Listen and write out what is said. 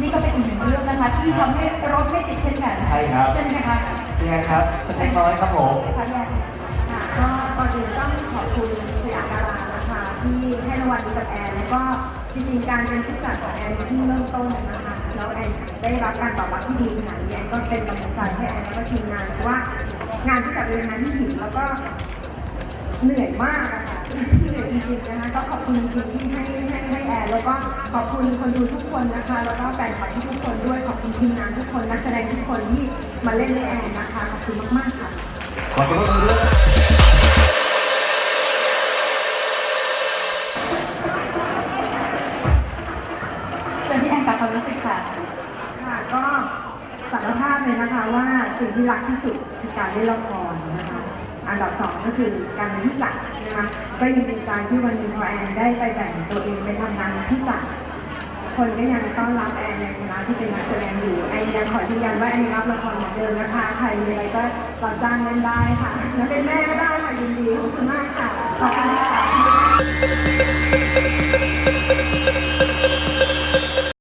นี่ก็เป็นอีกหนึ่งเรื่องนะคะ ที่ทำให้รถไม่ติดเช่นกันใช่ครับใช่ไหมคะยังไงครับสเต็กน้อยครับผมค่ะพี่แอนค่ะก็ก่อนอื่นต้องขอบคุณสยามดารานะคะ ที่ให้รางวัลนี้กับแอนแล้วก็จริงๆการเป็นผู้จัดของแอนเพิ่งเริ่มต้นนะคะแล้วแอนได้รับการตอบรับที่ดีขนาดนี้แอนก็เป็นกำลังใจให้แอนแล้วก็ทีมงานเพราะว่างานผู้จัดเป็นงานที่หินแล้วก็เหนื่อยมากอะค่ะเหนื่อยจริงๆนะคะก็ขอบคุณจริงๆที่ให้ให้ให้ แอนแล้วก็ขอบคุณคนดูทุกคนนะคะ แล้วก็แฟนคลับทุกๆคนด้วยขอบคุณทีมงานทุกคนนักแสดงทุกคนที่มาเล่นด้วยแอนนะคะขอบคุณมากๆค่ะขอเสียงปรบมือด้วยเชิญพี่แอนกับความรู้สึกค่ะค่ะก็สารภาพเลยนะคะว่าสิ่งที่รักที่สุดคือการเล่นละครนะคะ อันดับสองก็คือการเป็นผู้จัดนะคะก็ยังดีใจที่วันนี้พอแอนได้ไปแบ่งตัวเองไปทำงานเป็นผู้จัดคนก็ยังต้อนรับแอนในฐานะที่เป็นนักแสดงอยู่แอนยังขอยืนยันว่าแอนรับละครเหมือนเดิมนะคะใครมีอะไรก็รับจ้างเล่นได้ค่ะแล้วเป็นแม่ก็ได้ค่ะยินดีขอบคุณมากค่ะขอบคุณค่ะ